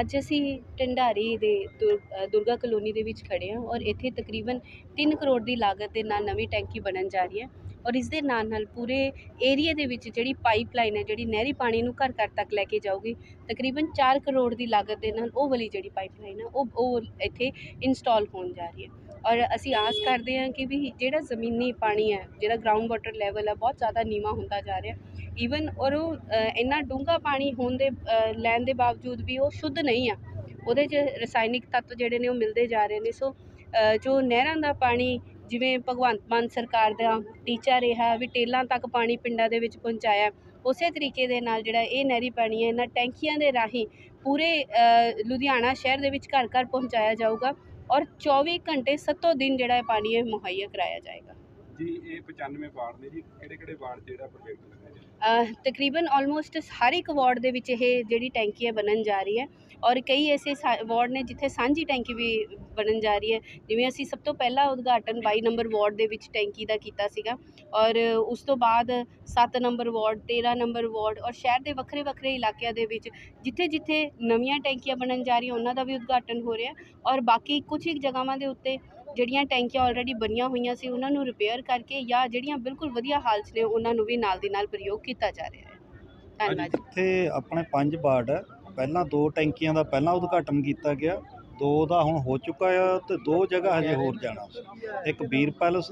ਅੱਜ ਅਸੀਂ ਢੰਡਾਰੀ ਦੇ ਦੁਰ- ਦੁਰਗਾ ਕਲੋਨੀ ਦੇ ਵਿੱਚ ਖੜ੍ਹੇ ਹਾਂ ਔਰ ਇੱਥੇ ਤਕਰੀਬਨ 3 ਕਰੋੜ ਦੀ ਲਾਗਤ ਦੇ ਨਾਲ ਨਵੀਂ ਟੈਂਕੀ ਬਣਨ ਜਾ ਰਹੀ ਹੈ ਔਰ ਇਸ ਦੇ ਨਾਲ ਨਾਲ ਪੂਰੇ ਏਰੀਆ ਦੇ ਵਿੱਚ ਜਿਹੜੀ ਪਾਈਪਲਾਈਨ ਹੈ, ਜਿਹੜੀ ਨਹਿਰੀ ਪਾਣੀ ਨੂੰ ਘਰ ਘਰ ਤੱਕ ਲੈ ਕੇ ਜਾਊਗੀ, ਤਕਰੀਬਨ 4 ਕਰੋੜ ਦੀ ਲਾਗਤ ਦੇ ਨਾਲ ਉਹ ਵਾਲੀ ਜਿਹੜੀ ਪਾਈਪਲਾਈਨ ਹੈ, ਉਹ ਉਹ ਇੱਥੇ ਇੰਸਟਾਲ ਹੋਣ ਜਾ ਰਹੀ ਹੈ। ਔਰ ਅਸੀਂ ਆਸ ਕਰਦੇ ਹਾਂ ਕਿ ਵੀ ਜਿਹੜਾ ਜ਼ਮੀਨੀ ਪਾਣੀ ਹੈ, ਜਿਹੜਾ ਗਰਾਊਂਡ ਵਾਟਰ ਲੈਵਲ ਹੈ, ਬਹੁਤ ਜ਼ਿਆਦਾ ਨੀਵਾਂ ਹੁੰਦਾ ਜਾ ਰਿਹਾ। ਈਵਨ ਔਰ ਉਹ ਇੰਨਾ ਡੂੰਘਾ ਪਾਣੀ ਹੋਣ ਦੇ ਲੈਣ ਦੇ ਬਾਵਜੂਦ ਵੀ ਉਹ ਸ਼ੁੱਧ ਨਹੀਂ ਆ। ਉਹਦੇ 'ਚ ਰਸਾਇਣਿਕ ਤੱਤ ਜਿਹੜੇ ਨੇ ਉਹ ਮਿਲਦੇ ਜਾ ਰਹੇ ਨੇ। ਸੋ ਜੋ ਨਹਿਰਾਂ ਦਾ ਪਾਣੀ, ਜਿਵੇਂ ਭਗਵੰਤ ਮਾਨ ਸਰਕਾਰ ਦਾ ਟੀਚਾ ਰਿਹਾ ਵੀ ਟੇਲਾਂ ਤੱਕ ਪਾਣੀ ਪਿੰਡਾਂ ਦੇ ਵਿੱਚ ਪਹੁੰਚਾਇਆ, ਉਸੇ ਤਰੀਕੇ ਦੇ ਨਾਲ ਜਿਹੜਾ ਇਹ ਨਹਿਰੀ ਪਾਣੀ ਹੈ, ਇਹਨਾਂ ਟੈਂਕੀਆਂ ਦੇ ਰਾਹੀਂ ਪੂਰੇ ਲੁਧਿਆਣਾ ਸ਼ਹਿਰ ਦੇ ਵਿੱਚ ਘਰ ਘਰ ਪਹੁੰਚਾਇਆ ਜਾਊਗਾ। ਔਰ 24 ਘੰਟੇ ਸੱਤੋਂ ਦਿਨ ਜਿਹੜਾ ਇਹ ਪਾਣੀ ਹੈ ਮੁਹੱਈਆ ਕਰਾਇਆ ਜਾਏਗਾ। ਜੀ, ਇਹ 95 ਵਾਰਡ ਨੇ ਜੀ। ਕਿਹੜੇ ਕਿਹੜੇ ਵਾਰਡ ਜਿਹੜਾ ਪ੍ਰੋਜੈਕਟ ਤਕਰੀਬਨ ਆਲਮੋਸਟ ਹਰ ਇੱਕ ਵਾਰਡ ਦੇ ਵਿੱਚ ਇਹ ਜਿਹੜੀ ਟੈਂਕੀ ਹੈ ਬਣਨ ਜਾ ਰਹੀ ਹੈ ਔਰ ਕਈ ਐਸੇ ਸਾ- ਵਾਰਡ ਨੇ ਜਿੱਥੇ ਸਾਂਝੀ ਟੈਂਕੀ ਵੀ ਬਣਨ ਜਾ ਰਹੀ ਹੈ, ਜਿਵੇਂ ਅਸੀਂ ਸਭ ਤੋਂ ਪਹਿਲਾਂ ਉਦਘਾਟਨ 22 ਨੰਬਰ ਵਾਰਡ ਦੇ ਵਿੱਚ ਟੈਂਕੀ ਦਾ ਕੀਤਾ ਸੀਗਾ ਔਰ ਉਸ ਤੋਂ ਬਾਅਦ 7 ਨੰਬਰ ਵਾਰਡ 13 ਨੰਬਰ ਵਾਰਡ ਔਰ ਸ਼ਹਿਰ ਦੇ ਵੱਖਰੇ ਵੱਖਰੇ ਇਲਾਕਿਆਂ ਦੇ ਵਿੱਚ ਜਿੱਥੇ ਜਿੱਥੇ ਨਵੀਆਂ ਟੈਂਕੀਆਂ ਬਣਨ ਜਾ ਰਹੀਆਂ, ਉਹਨਾਂ ਦਾ ਵੀ ਉਦਘਾਟਨ ਹੋ ਰਿਹਾ ਔਰ ਬਾਕੀ ਕੁਝ ਇੱਕ ਜਗ੍ਹਾਵਾਂ ਦੇ ਉੱਤੇ ਜਿਹੜੀਆਂ ਟੈਂਕੀਆਂ ਆਲਰੇਡੀ ਬਣੀਆਂ ਹੋਈਆਂ ਸੀ ਉਹਨਾਂ ਨੂੰ ਰਿਪੇਅਰ ਕਰਕੇ ਜਾਂ ਜਿਹੜੀਆਂ ਬਿਲਕੁਲ ਵਧੀਆ ਹਾਲਤ ਨੇ ਉਹਨਾਂ ਨੂੰ ਵੀ ਨਾਲ ਦੀ ਨਾਲ ਪ੍ਰਯੋਗ ਕੀਤਾ ਜਾ ਰਿਹਾ ਹੈ। ਧੰਨਵਾਦ ਜੀ। ਇੱਥੇ ਆਪਣੇ ਪੰਜ ਵਾਰਡ ਹੈ। ਪਹਿਲਾਂ ਦੋ ਟੈਂਕੀਆਂ ਦਾ ਪਹਿਲਾਂ ਉਦਘਾਟਨ ਕੀਤਾ ਗਿਆ। ਦੋ ਦਾ ਹੁਣ ਹੋ ਚੁੱਕਾ ਆ ਤੇ ਦੋ ਜਗ੍ਹਾ ਹਜੇ ਹੋਰ ਜਾਣਾ। ਇੱਕ ਵੀਰ ਪੈਲਸ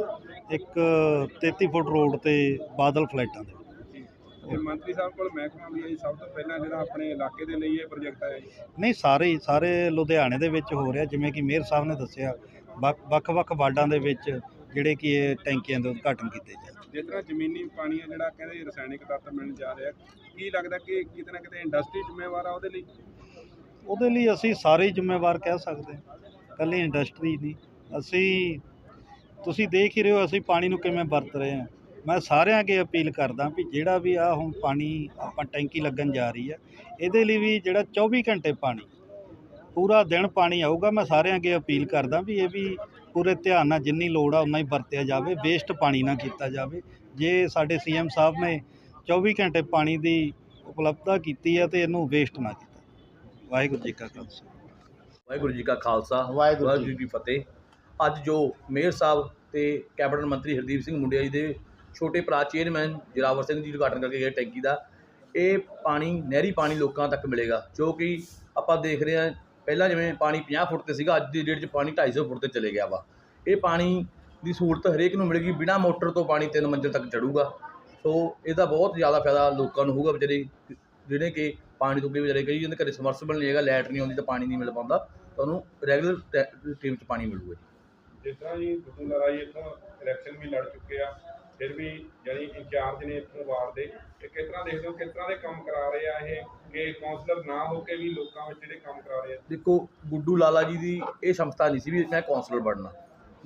ਇੱਕ 33 ਫੁੱਟ ਰੋਡ ਤੇ ਬਾਦਲ ਫਲੈਟਾਂ ਦੇ। ਤੇ ਮੰਤਰੀ ਸਾਹਿਬ ਕੋਲ ਮਹਿਕਮਾ ਵੀ ਹੈ ਸਭ ਤੋਂ ਪਹਿਲਾਂ ਜਿਹੜਾ ਆਪਣੇ ਇਲਾਕੇ ਦੇ ਲਈ ਇਹ ਪ੍ਰੋਜੈਕਟ ਆਇਆ ਜੀ। ਨਹੀਂ ਸਾਰੇ ਹੀ ਸਾਰੇ ਲੁਧਿਆਣੇ ਦੇ ਵਿੱਚ ਹੋ ਰਿਹਾ ਜਿਵੇਂ ਕਿ ਮੇਅਰ ਸਾਹਿਬ ਨੇ ਦੱਸਿਆ। ਵੱਖ-ਵੱਖ ਵਾਰਡਾਂ ਦੇ ਵਿੱਚ ਜਿਹੜੇ ਕਿ ਇਹ ਟੈਂਕੀਆਂ ਦੇ ਉਦਘਾਟਨ ਕੀਤੇ ਜਾ ਜਿਸ ਤਰ੍ਹਾਂ ਜ਼ਮੀਨੀ ਪਾਣੀ ਹੈ ਜਿਹੜਾ ਕਹਿੰਦੇ ਰਸਾਇਣਿਕ ਤੱਤ ਮਿਲਣ ਜਾ ਰਿਹਾ ਕੀ ਲੱਗਦਾ ਕਿ ਕਿਤੇ ਨਾ ਕਿਤੇ ਇੰਡਸਟਰੀ ਜ਼ਿੰਮੇਵਾਰ ਆ ਉਹਦੇ ਲਈ? ਉਹਦੇ ਲਈ ਅਸੀਂ ਸਾਰੇ ਜ਼ਿੰਮੇਵਾਰ ਕਹਿ ਸਕਦੇ ਹਾਂ। ਇਕੱਲੀ ਇੰਡਸਟਰੀ ਨਹੀਂ। ਅਸੀਂ ਤੁਸੀਂ ਦੇਖ ਹੀ ਰਹੇ ਹੋ ਅਸੀਂ ਪਾਣੀ ਨੂੰ ਕਿਵੇਂ ਵਰਤ ਰਹੇ ਹਾਂ। ਮੈਂ ਸਾਰਿਆਂ ਅੱਗੇ ਅਪੀਲ ਕਰਦਾ ਵੀ ਜਿਹੜਾ ਵੀ ਆ ਹੁਣ ਪਾਣੀ ਆਪਾਂ ਟੈਂਕੀ ਲੱਗਣ ਜਾ ਰਹੀ ਹੈ ਇਹਦੇ ਲਈ ਵੀ ਜਿਹੜਾ 24 ਘੰਟੇ ਪਾਣੀ ਪੂਰਾ ਦਿਨ ਪਾਣੀ ਆਊਗਾ ਮੈਂ ਸਾਰਿਆਂ ਅੱਗੇ ਅਪੀਲ ਕਰਦਾ ਵੀ ਇਹ ਵੀ ਪੂਰੇ ਧਿਆਨ ਨਾਲ ਜਿੰਨੀ ਲੋੜ ਆ ਉਨਾ ਹੀ ਵਰਤਿਆ ਜਾਵੇ ਵੇਸਟ ਪਾਣੀ ਨਾ ਕੀਤਾ ਜਾਵੇ। ਜੇ ਸਾਡੇ ਸੀਐਮ ਸਾਹਿਬ ਨੇ 24 ਘੰਟੇ ਪਾਣੀ ਦੀ ਉਪਲਬਧਤਾ ਕੀਤੀ ਹੈ ਤੇ ਇਹਨੂੰ ਵੇਸਟ ਨਾ ਕੀਤਾ। ਵਾਹਿਗੁਰੂ ਜੀ ਕਾ ਖਾਲਸਾ। ਵਾਹਿਗੁਰੂ ਜੀ ਕਾ ਖਾਲਸਾ ਵਾਹਿਗੁਰੂ ਜੀ ਕੀ ਫਤਿਹ। ਅੱਜ ਜੋ ਮੇਅਰ ਸਾਹਿਬ ਤੇ ਕੈਬਨਿਟ ਮੰਤਰੀ ਹਰਦੀਪ ਸਿੰਘ ਮੁੰਡਿਆ ਜੀ ਦੇ ਛੋਟੇ ਭਰਾ ਚੇਅਰਮੈਨ ਜਰਾਵਰ ਸਿੰਘ ਜੀ ਉਦਘਾਟਨ ਕਰਕੇ ਗਏ ਟੈਂਕੀ ਦਾ ਇਹ ਪਾਣੀ ਨਹਿਰੀ ਪਾਣੀ ਲੋਕਾਂ ਤੱਕ ਮਿਲੇਗਾ ਜੋ ਕਿ ਆਪਾਂ ਦੇਖ ਰਹੇ ਹਾਂ ਪਹਿਲਾਂ ਜਿਵੇਂ ਪਾਣੀ 50 ਫੁੱਟ ਤੇ ਸੀਗਾ, ਅੱਜ ਦੀ ਡੇਟ 'ਚ ਪਾਣੀ ਢਾਈ ਸੌ ਫੁੱਟ ਤੇ ਚਲੇ ਗਿਆ ਵਾ। ਇਹ ਪਾਣੀ ਦੀ ਸਹੂਲਤ ਹਰੇਕ ਨੂੰ ਮਿਲੇਗੀ ਬਿਨਾਂ ਮੋਟਰ ਤੋਂ ਪਾਣੀ ਤਿੰਨ ਮੰਜ਼ਿਲ ਤੱਕ ਚੜੂਗਾ। ਸੋ ਇਹਦਾ ਬਹੁਤ ਜ਼ਿਆਦਾ ਫਾਇਦਾ ਲੋਕਾਂ ਨੂੰ ਹੋਊਗਾ ਵਿਚਾਰੇ, ਜਿਹੜੇ ਕਿ ਪਾਣੀ ਤੋਂ ਕਈ ਵਿਚਾਰੇ ਕਈ ਜਿਹਦੇ ਘਰੇ ਸਮਰਸਬਲ ਨਹੀਂ ਹੈਗਾ ਲਾਈਟ ਨਹੀਂ ਆਉਂਦੀ ਤਾਂ ਪਾਣੀ ਨਹੀਂ ਮਿਲ ਪਾਉਂਦਾ ਤੁਹਾਨੂੰ ਰੈਗੂਲਰ ਟਾਈਮ 'ਚ ਪਾਣੀ ਮਿਲੂਗਾ ਜੀ। ਜਿਸ ਤਰ੍ਹਾਂ ਜੀ ਗੁੱਡੂ ਲੜਾਈ ਇੱਥੋਂ ਇਲੈਕਸ਼ਨ ਵੀ ਲੜ ਚੁੱਕੇ ਆ, ਫਿਰ ਵੀ ਜਾਨੀ ਇੰਚਾਰਜ ਨੇ ਇੱਥੋਂ ਵਾਰਡ ਦੇ। ਤੇ ਕਿਸ ਤਰ੍ਹਾਂ ਦੇਖਦੇ ਹੋ, ਕਿਸ ਤਰ੍ਹਾਂ ਦੇ ਕੰਮ ਕਰਾ ਰਹੇ ਆ ਇਹ? ਕਿ ਕਾਉਂਸਲਰ ਨਾ ਹੋ ਕੇ ਵੀ ਲੋਕਾਂ ਵਿੱਚ ਜਿਹੜੇ ਕੰਮ ਕਰਾ ਰਹੇ ਆ? ਦੇਖੋ, ਗੁੱਡੂ ਲਾਲਾ ਜੀ ਦੀ ਇਹ ਸ਼ਮਤਾ ਨਹੀਂ ਸੀ ਵੀ ਮੈਂ ਕੌਂਸਲਰ ਬਣਨਾ।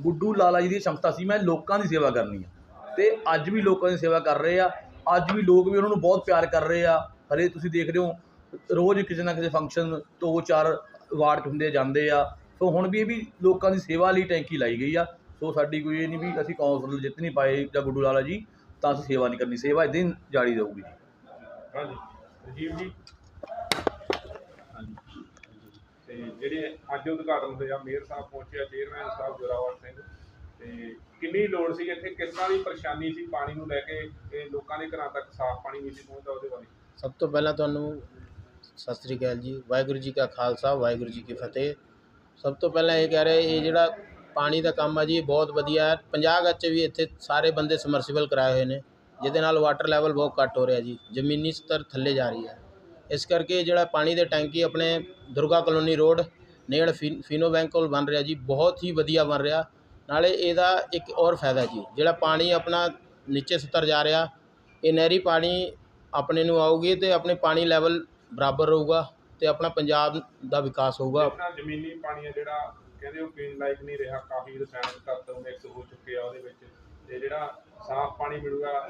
ਗੁੱਡੂ ਲਾਲਾ ਜੀ ਦੀ ਸ਼ਮਤਾ ਸੀ, ਮੈਂ ਲੋਕਾਂ ਦੀ ਸੇਵਾ ਕਰਨੀ ਆ। ਤੇ ਅੱਜ ਵੀ ਲੋਕਾਂ ਦੀ ਸੇਵਾ ਕਰ ਰਹੇ ਆ। ਅੱਜ ਵੀ ਲੋਕ ਵੀ ਉਹਨਾਂ ਨੂੰ ਬਹੁਤ ਪਿਆਰ ਕਰ ਰਹੇ ਆ। ਹਰੇ ਤੁਸੀਂ ਦੇਖ ਰਹੇ ਹੋ, ਰੋਜ਼ ਕਿਸੇ ਨਾ ਕਿਸੇ ਫੰਕਸ਼ਨ ਦੋ ਚਾਰ ਵਾਰਡ ਹੁੰਦੇ ਜਾਂਦੇ ਆ। ਸੋ ਹੁਣ ਵੀ ਇਹ ਵੀ ਲੋਕਾਂ ਦੀ ਸੇਵਾ ਲਈ ਟੈਂਕੀ ਲਾਈ ਗਈ ਆ। ਸੋ ਸਾਡੀ ਕੋਈ ਇਹ ਨਹੀਂ ਵੀ ਅਸੀਂ ਕੌਂਸਲਰ ਜਿੱਤ ਨਹੀਂ ਪਾਏ ਜਾਂ ਗੁੱਡੂ ਲਾਲਾ ਜੀ। ਤਾਂ ਅਸੀਂ ਸੇਵਾ ਨਹੀਂ ਕਰਨੀ ਸੇਵਾ ਇਦਾਂ ਹੀ ਜਾਰੀ ਰਹੂਗੀ। ਜੀ ਹਾਂਜੀ। ਰਜੀਵ ਜੀ। ਹਾਂਜੀ। ਤੇ ਜਿਹੜੇ ਅੱਜ ਉਦਘਾਟਨ ਹੋਇਆ ਮੇਅਰ ਸਾਹਿਬ ਪਹੁੰਚਿਆ ਚੇਅਰਮੈਨ ਸਾਹਿਬ ਜੋਰਾਵਰ ਸਿੰਘ ਤੇ ਕਿੰਨੀ ਲੋੜ ਸੀ ਇੱਥੇ? ਕਿਸ ਤਰ੍ਹਾਂ ਦੀ ਪਰੇਸ਼ਾਨੀ ਸੀ ਪਾਣੀ ਨੂੰ ਲੈ ਕੇ? ਇਹ ਲੋਕਾਂ ਦੇ ਘਰਾਂ ਤੱਕ ਸਾਫ਼ ਪਾਣੀ ਨਹੀਂ ਸੀ ਪਹੁੰਚਦਾ ਉਹਦੇ ਬਾਰੇ ਸਭ ਤੋਂ ਪਹਿਲਾਂ ਤੁਹਾਨੂੰ ਸਤਿ ਸ੍ਰੀ ਅਕਾਲ ਜੀ। ਵਾਹਿਗੁਰੂ ਜੀ ਕਾ ਖਾਲਸਾ ਵਾਹਿਗੁਰੂ ਜੀ ਕੀ ਫਤਿਹ। ਸਭ ਤੋਂ ਪਹਿਲਾਂ ਇਹ ਕਹਿ ਰਹੇ ਇਹ ਜਿਹੜਾ ਪਾਣੀ ਦਾ ਕੰਮ ਆ ਜੀ, ਬਹੁਤ ਵਧੀਆ ਹੈ। 50 ਗੱਜ 'ਚ ਵੀ ਇੱਥੇ ਸਾਰੇ ਬੰਦੇ ਸਮਰਸੀਬਲ ਕਰਾਏ ਹੋਏ ਨੇ, ਜਿਹਦੇ ਨਾਲ ਵਾਟਰ ਲੈਵਲ ਬਹੁਤ ਘੱਟ ਹੋ ਰਿਹਾ ਜੀ, ਜ਼ਮੀਨੀ ਸਤਰ ਥੱਲੇ ਜਾ ਰਹੀ ਹੈ। ਇਸ ਕਰਕੇ ਜਿਹੜਾ ਪਾਣੀ ਦੇ ਟੈਂਕੀ ਆਪਣੇ ਦੁਰਗਾ ਕਲੋਨੀ ਰੋਡ, ਨੇੜ ਫਿ- ਫਿਨੋ ਬੈਂਕ ਕੋਲ ਬਣ ਰਿਹਾ ਜੀ, ਬਹੁਤ ਹੀ ਵਧੀਆ ਬਣ ਰਿਹਾ। ਨਾਲੇ ਇਹਦਾ ਇੱਕ ਹੋਰ ਫਾਇਦਾ ਜੀ, ਜਿਹੜਾ ਪਾਣੀ ਆਪਣਾ ਨੀਚੇ ਸਤਰ ਜਾ ਰਿਹਾ, ਇਹ ਨਹਿਰੀ ਪਾਣੀ ਆਪਣੇ ਨੂੰ ਆਊਗੀ ਤੇ ਆਪਣੇ ਪਾਣੀ ਲੈਵਲ ਬਰਾਬਰ ਰਹੂਗਾ ਤੇ ਆਪਣਾ ਪੰਜਾਬ ਦਾ ਵਿਕਾਸ ਹੋਊਗਾ। ਜ਼ਮੀਨੀ ਪਾਣੀ ਹੈ ਜਿਹੜਾ ਕਹਿੰਦੇ ਉਹ ਪੀਣ ਲਾਇਕ ਨਹੀਂ ਰਿਹਾ, ਕਾਫੀ ਰਸਾਇਣਕ ਤੱਤ ਮਿਕਸ ਹੋ ਚੁੱਕੇ ਆ ਉਹਦੇ ਵਿੱਚ ਤੇ ਜਿਹੜਾ ਸਾਫ਼ ਪਾਣੀ ਮਿਲੂਗਾ,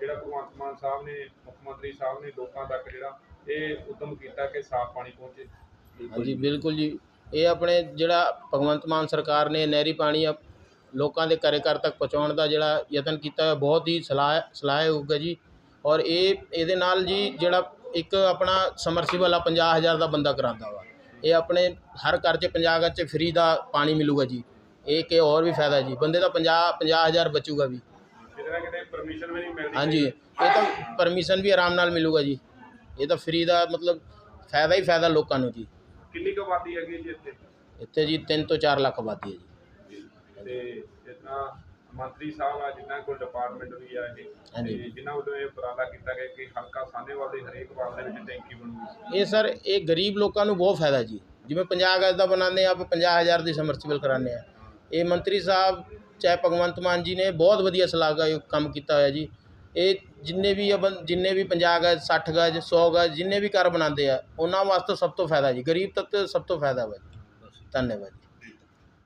ਜਿਹੜਾ ਭਗਵੰਤ ਮਾਨ ਸਾਹਿਬ ਨੇ, ਮੁੱਖ ਮੰਤਰੀ ਸਾਹਿਬ ਨੇ ਲੋਕਾਂ ਤੱਕ ਜਿਹੜਾ ਇਹ ਉਦਮ ਕੀਤਾ ਕਿ ਸਾਫ਼ ਪਾਣੀ ਪਹੁੰਚੇ। ਹਾਂਜੀ, ਬਿਲਕੁਲ ਜੀ। ਇਹ ਆਪਣੇ ਜਿਹੜਾ ਭਗਵੰਤ ਮਾਨ ਸਰਕਾਰ ਨੇ ਨਹਿਰੀ ਪਾਣੀ ਲੋਕਾਂ ਦੇ ਘਰੇ ਘਰ ਤੱਕ ਪਹੁੰਚਾਉਣ ਦਾ ਜਿਹੜਾ ਯਤਨ ਕੀਤਾ ਹੈ ਬਹੁਤ ਹੀ ਸਲਾਹ ਸਲਾਹ ਹੋਊਗਾ ਜੀ। ਔਰ ਇਹ, ਇਹਦੇ ਨਾਲ ਜੀ ਜਿਹੜਾ ਇੱਕ ਆਪਣਾ ਸਮਰਸੀਬਲ ਆ 50000 ਦਾ ਬੰਦਾ ਕਰਾਉਂਦਾ ਵਾ। ਇਹ ਆਪਣੇ ਹਰ ਘਰ 'ਚ 50 ਘਰ 'ਚ ਫ੍ਰੀ ਦਾ ਪਾਣੀ ਮਿਲੂਗਾ ਜੀ। ਇਹ ਕਿ ਹੋਰ ਵੀ ਫਾਇਦਾ ਜੀ। ਬੰਦੇ ਦਾ 50 50000 ਬਚੂਗਾ ਵੀ। ਕਿਤੇ ਨਾ ਕਿਤੇ ਪਰਮਿਸ਼ਨ ਵੀ ਨਹੀਂ ਮਿਲਦੀ ਹਾਂਜੀ। ਇਹ ਤਾਂ ਪਰਮਿਸ਼ਨ ਵੀ ਆਰਾਮ ਨਾਲ ਮਿਲੂਗਾ ਜੀ। ਇਹ ਤਾਂ ਫ੍ਰੀ ਦਾ ਮਤਲਬ ਫਾਇਦਾ ਹੀ ਫਾਇਦਾ ਲੋਕਾਂ ਨੂੰ ਜੀ। ਕਿੰਨੀ ਕੁ ਆਬਾਦੀ ਹੈਗੀ ਜੀ ਇੱਥੇ? ਇੱਥੇ ਜੀ 3 ਤੋਂ 4 ਲੱਖ ਆਬਾਦੀ ਹੈ ਜੀ। ਤੇ ਜਿੱਦਾਂ ਮੰਤਰੀ ਸਾਹਿਬ ਆ ਜਿਨ੍ਹਾਂ ਕੋਲ ਡਿਪਾਰਟਮੈਂਟ ਵੀ ਆ ਇਹ। ਤੇ ਜਿਨ੍ਹਾਂ ਵੱਲੋਂ ਇਹ ਉਪਰਾਲਾ ਕੀਤਾ ਗਿਆ ਕਿ ਹਲਕਾ ਸਾਹਨੇਵਾਲ ਦੇ ਹਰੇਕ ਵਾਰਡ ਦੇ ਵਿੱਚ ਟੈਂਕੀ ਬਣੂਗੀ ਇਹ ਸਰ ਇਹ ਗਰੀਬ ਲੋਕਾਂ ਨੂੰ ਬਹੁਤ ਫਾਇਦਾ ਜੀ। ਜਿਵੇਂ 50 ਗਜ਼ ਦਾ ਬਣਾਉਂਦੇ ਆ ਆਪਾਂ 50000 ਦੀ ਸਮਰਸੀਬਲ ਕਰਾਉਂਦੇ ਆ ਇਹ ਮੰਤਰੀ ਸਾਹਿਬ ਚਾਹੇ ਭਗਵੰਤ ਮਾਨ ਜੀ ਨੇ ਬਹੁਤ ਵਧੀਆ ਸਲਾਹਯੋਗ ਕੰਮ ਕੀਤਾ ਹੋਇਆ ਜੀ। ਇਹ ਜਿੰਨੇ ਵੀ ਜਿੰਨੇ ਵੀ 50 ਗਜ਼ 60 ਗਜ਼ 100 ਗਜ਼ ਜਿੰਨੇ ਵੀ ਘਰ ਬਣਾਉਂਦੇ ਆ ਉਹਨਾਂ ਵਾਸਤੇ ਸਭ ਤੋਂ ਫਾਇਦਾ ਜੀ। ਗਰੀਬ ਤੱਕ ਸਭ ਤੋਂ ਫਾਇਦਾ ਵਾ ਧੰਨਵਾਦ ਜੀ।